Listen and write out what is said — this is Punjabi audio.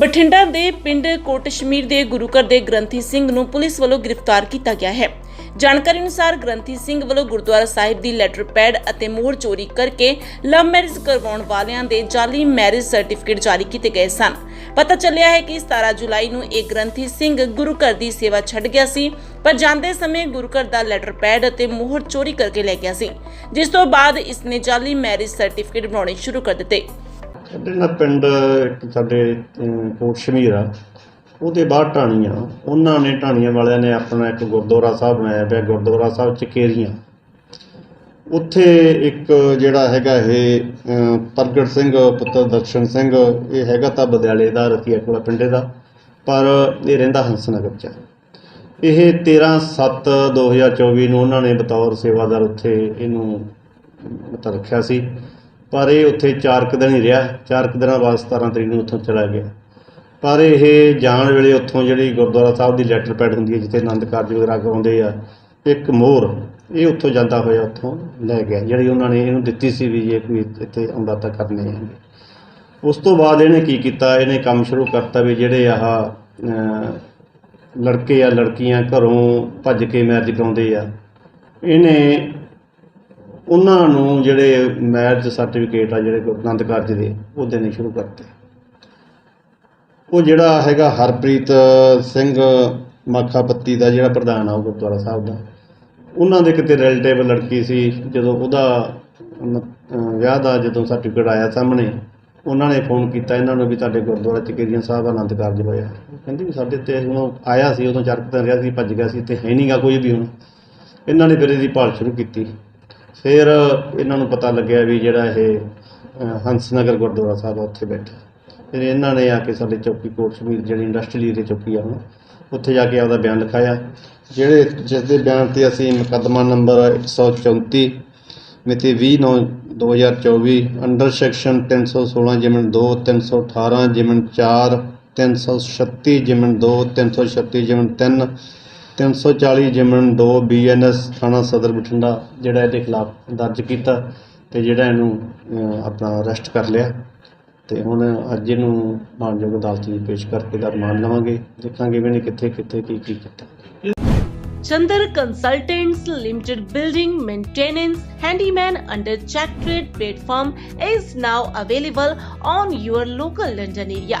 ਬਠਿੰਡਾ ਦੇ ਪਿੰਡ ਕੋਟਸ਼ਮੀਰ ਦੇ ਗੁਰੂ ਘਰ ਦੇ ਗ੍ਰੰਥੀ ਸਿੰਘ ਨੂੰ ਪੁਲਿਸ ਵੱਲੋਂ ਗ੍ਰਿਫਤਾਰ ਕੀਤਾ ਗਿਆ ਹੈ। ਜਾਣਕਾਰੀ ਅਨੁਸਾਰ ਗ੍ਰੰਥੀ ਸਿੰਘ ਵੱਲੋਂ ਗੁਰਦੁਆਰਾ ਸਾਹਿਬ ਦੀ ਲੈਟਰ ਪੈਡ ਅਤੇ ਮੋਹਰ ਚੋਰੀ ਕਰਕੇ ਲਵ ਮੈਰਿਜ ਕਰਵਾਉਣ ਵਾਲਿਆਂ ਦੇ ਜਾਲੀ ਮੈਰਿਜ ਸਰਟੀਫਿਕੇਟ ਜਾਰੀ ਕੀਤੇ ਗਏ ਸਨ। ਪਤਾ ਚੱਲਿਆ ਹੈ ਕਿ 17 ਜੁਲਾਈ ਨੂੰ ਇਹ ਗ੍ਰੰਥੀ ਸਿੰਘ ਗੁਰੂ ਘਰ ਦੀ ਸੇਵਾ ਛੱਡ ਗਿਆ ਸੀ, ਪਰ ਜਾਂਦੇ ਸਮੇਂ ਗੁਰੂ ਘਰ ਦਾ ਲੈਟਰ ਪੈਡ ਅਤੇ ਮੋਹਰ ਚੋਰੀ ਕਰਕੇ ਲੈ ਗਿਆ ਸੀ, ਜਿਸ ਤੋਂ ਬਾਅਦ ਇਸਨੇ ਜਾਲੀ ਮੈਰਿਜ ਸਰਟੀਫਿਕੇਟ ਬਣਾਉਣੇ ਸ਼ੁਰੂ ਕਰ ਦਿੱਤੇ। ਸਾਡੇ ਨਾਲ ਪਿੰਡ, ਇੱਕ ਸਾਡੇ ਕੋਟ ਸ਼ਮੀਰ ਆ। ਉਹਦੇ ਬਾਹਰ ਢਾਣੀਆਂ ਉਹਨਾਂ ਨੇ ਢਾਣੀਆਂ ਵਾਲਿਆਂ ਨੇ ਆਪਣਾ ਇੱਕ ਗੁਰਦੁਆਰਾ ਸਾਹਿਬ ਬਣਾਇਆ ਪਿਆ, ਗੁਰਦੁਆਰਾ ਸਾਹਿਬ ਚਕੇਰੀਆਂ। ਉੱਥੇ ਇੱਕ ਜਿਹੜਾ ਹੈਗਾ ਇਹ ਪ੍ਰਗਟ ਸਿੰਘ, ਪੁੱਤਰ ਦਰਸ਼ਨ ਸਿੰਘ, ਇਹ ਹੈਗਾ ਤਾਂ ਬਦਿਆਲੇ ਦਾ, ਰਤੀਆ ਕੋਲਾ ਪਿੰਡੇ ਦਾ, ਪਰ ਇਹ ਰਹਿੰਦਾ ਹੰਸਨਗਰ ਚ। ਇਹ 13/7/2024 ਨੂੰ ਉਹਨਾਂ ਨੇ ਬਤੌਰ ਸੇਵਾਦਾਰ ਉੱਥੇ ਇਹਨੂੰ ਮਤਲਬ ਰੱਖਿਆ ਸੀ। ਪਰ ਇਹ ਉੱਥੇ ਚਾਰ ਕੁ ਦਿਨ ਹੀ ਰਿਹਾ, ਚਾਰ ਕੁ ਦਿਨਾਂ ਬਾਅਦ 17 ਤਰੀਕ ਨੂੰ ਉੱਥੋਂ ਚਲਾ ਗਿਆ। ਪਰ ਇਹ ਜਾਣ ਵੇਲੇ ਉੱਥੋਂ ਜਿਹੜੀ ਗੁਰਦੁਆਰਾ ਸਾਹਿਬ ਦੀ ਲੈਟਰ ਪੈਡ ਹੁੰਦੀ ਹੈ, ਜਿੱਥੇ ਆਨੰਦ ਕਾਰਜ ਵਗੈਰਾ ਕਰਾਉਂਦੇ ਆ, ਇੱਕ ਮੋਹਰ ਇਹ ਉੱਥੋਂ ਜਾਂਦਾ ਹੋਇਆ, ਉੱਥੋਂ ਲੈ ਗਿਆ, ਜਿਹੜੀ ਉਹਨਾਂ ਨੇ ਇਹਨੂੰ ਦਿੱਤੀ ਸੀ ਵੀ ਜੇ ਕੋਈ ਇੱਥੇ ਆਉਂਦਾ ਤਾਂ ਕਰਨੇ ਆ। ਉਸ ਤੋਂ ਬਾਅਦ ਇਹਨੇ ਕੀ ਕੀਤਾ? ਇਹਨੇ ਕੰਮ ਸ਼ੁਰੂ ਕਰਤਾ ਵੀ ਜਿਹੜੇ ਆਹ ਲੜਕੇ ਆ, ਲੜਕੀਆਂ ਘਰੋਂ ਭੱਜ ਕੇ ਮੈਰਿਜ ਕਰਾਉਂਦੇ ਆ। ਇਹਨੇ ਉਹਨਾਂ ਨੂੰ ਜਿਹੜੇ ਮੈਰਿਜ ਸਰਟੀਫਿਕੇਟ ਆ, ਜਿਹੜੇ ਗੁਰੂ ਆਨੰਦ ਕਾਰਜ ਦੇ, ਉਹ ਦੇਣੇ ਸ਼ੁਰੂ ਕਰਤੇ। ਉਹ ਜਿਹੜਾ ਹੈਗਾ ਹਰਪ੍ਰੀਤ ਸਿੰਘ ਮਾਖਾਪੱਤੀ ਦਾ ਜਿਹੜਾ ਪ੍ਰਧਾਨ ਆ, ਉਹ ਗੁਰਦੁਆਰਾ ਸਾਹਿਬ ਦਾ, ਉਹਨਾਂ ਦੇ ਕਿਤੇ ਰਿਲੇਟਿਵ ਲੜਕੀ ਸੀ, ਜਦੋਂ ਉਹਦਾ ਵਿਆਹ ਦਾ ਜਦੋਂ ਸਰਟੀਫਿਕੇਟ ਆਇਆ ਸਾਹਮਣੇ, ਉਹਨਾਂ ਨੇ ਫੋਨ ਕੀਤਾ ਇਹਨਾਂ ਨੂੰ ਵੀ ਤੁਹਾਡੇ ਗੁਰਦੁਆਰਾ ਚਕੇਰੀਆਂ ਸਾਹਿਬ ਆਨੰਦ ਕਾਰਜ ਹੋਇਆ। ਕਹਿੰਦੀ ਵੀ ਸਾਡੇ ਤੇ ਹੁਣ ਆਇਆ ਸੀ, ਉਦੋਂ ਚਰਕ ਤਾਂ ਰਿਹਾ ਸੀ, ਭੱਜ ਗਿਆ ਸੀ, ਤੇ ਹੈ ਨਹੀਂਗਾ ਕੋਈ ਵੀ ਹੁਣ। ਇਹਨਾਂ ਨੇ ਫਿਰ ਇਹਦੀ ਭਾਲ ਸ਼ੁਰੂ ਕੀਤੀ। ਫਿਰ ਇਹਨਾਂ ਨੂੰ ਪਤਾ ਲੱਗਿਆ ਵੀ ਜਿਹੜਾ ਇਹ ਅਹ, ਹੰਸਨਗਰ ਗੁਰਦੁਆਰਾ ਸਾਹਿਬ ਉੱਥੇ ਬੈਠਾ। ਫਿਰ ਇਹਨਾਂ ਨੇ ਆ ਕੇ ਸਾਡੇ ਚੌਕੀ ਕੋਟ ਸ਼ਮੀਰ ਜਿਹੜੀ ਇੰਡਸਟਰੀਅਲ ਏਰੀਆ ਚੌਕੀ ਆ ਹੁਣ ਉੱਥੇ ਜਾ ਕੇ ਆਪਦਾ ਬਿਆਨ ਲਿਖਾਇਆ। ਜਿਹੜੇ ਜਿਸ ਦੇ ਬਿਆਨ ਤੇ ਅਸੀਂ ਮੁਕੱਦਮਾ ਨੰਬਰ 134 ਮਿਤੀ 20/9/2024 ਅੰਡਰ ਸੈਕਸ਼ਨ 316 ਜਿਮਨ 2 318 ਜਿਮਨ 4 336 ਜਿਮਨ 2 336 ਜਿਮਨ 3 340 ਜਿਮਨ 2 ਬੀਐਨਐਸ ਥਾਣਾ ਸਦਰ ਬਠਿੰਡਾ ਜਿਹੜਾ ਇਹਦੇ ਖਿਲਾਫ ਦਰਜ ਕੀਤਾ ਤੇ ਜਿਹੜਾ ਇਹਨੂੰ ਅਹ, ਆਪਣਾ ਅਰੈਸਟ ਕਰ ਲਿਆ ਤੇ ਹੁਣ ਅੱਜ ਇਹਨੂੰ ਮਾਨਯੋਗ ਅਦਾਲਤ 'ਚ ਪੇਸ਼ ਕਰਕੇ ਦਾ ਰਿਮਾਂਡ ਲਵਾਂਗੇ ਦੇਖਾਂਗੇ ਵੀ ਇਹਨੇ ਕਿੱਥੇ ਕਿੱਥੇ ਕੀ ਕੀ ਕੀਤਾ Chandar Consultants Limited building maintenance handyman under check trade platform is now available on your local London area.